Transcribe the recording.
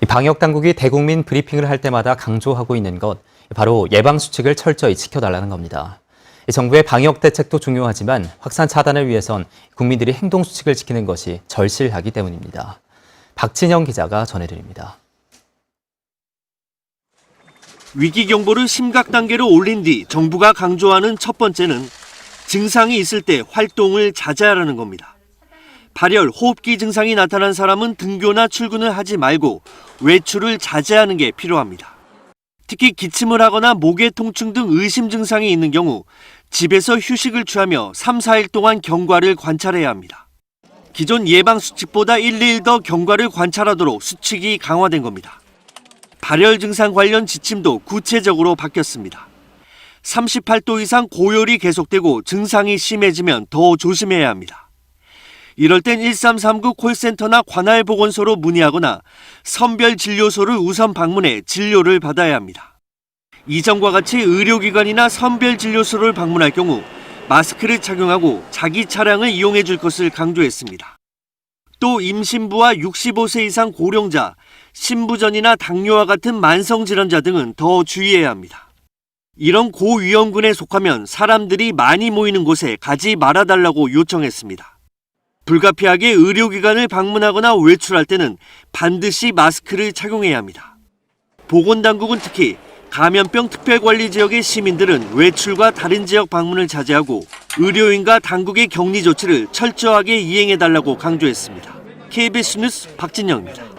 이 방역 당국이 대국민 브리핑을 할 때마다 강조하고 있는 것 바로 예방 수칙을 철저히 지켜달라는 겁니다. 이 정부의 방역 대책도 중요하지만 확산 차단을 위해선 국민들이 행동 수칙을 지키는 것이 절실하기 때문입니다. 박진영 기자가 전해드립니다. 위기 경보를 심각 단계로 올린 뒤 정부가 강조하는 첫 번째는 증상이 있을 때 활동을 자제하라는 겁니다. 발열, 호흡기 증상이 나타난 사람은 등교나 출근을 하지 말고 외출을 자제하는 게 필요합니다. 특히 기침을 하거나 목의 통증 등 의심 증상이 있는 경우 집에서 휴식을 취하며 3, 4일 동안 경과를 관찰해야 합니다. 기존 예방 수칙보다 1, 2일 더 경과를 관찰하도록 수칙이 강화된 겁니다. 발열 증상 관련 지침도 구체적으로 바뀌었습니다. 38도 이상 고열이 계속되고 증상이 심해지면 더 조심해야 합니다. 이럴 땐 1339 콜센터나 관할 보건소로 문의하거나 선별 진료소를 우선 방문해 진료를 받아야 합니다. 이전과 같이 의료기관이나 선별 진료소를 방문할 경우 마스크를 착용하고 자기 차량을 이용해 줄 것을 강조했습니다. 또 임신부와 65세 이상 고령자, 신부전이나 당뇨와 같은 만성질환자 등은 더 주의해야 합니다. 이런 고위험군에 속하면 사람들이 많이 모이는 곳에 가지 말아달라고 요청했습니다. 불가피하게 의료기관을 방문하거나 외출할 때는 반드시 마스크를 착용해야 합니다. 보건당국은 특히 감염병 특별관리 지역의 시민들은 외출과 다른 지역 방문을 자제하고 의료인과 당국의 격리 조치를 철저하게 이행해달라고 강조했습니다. KBS 뉴스 박진영입니다.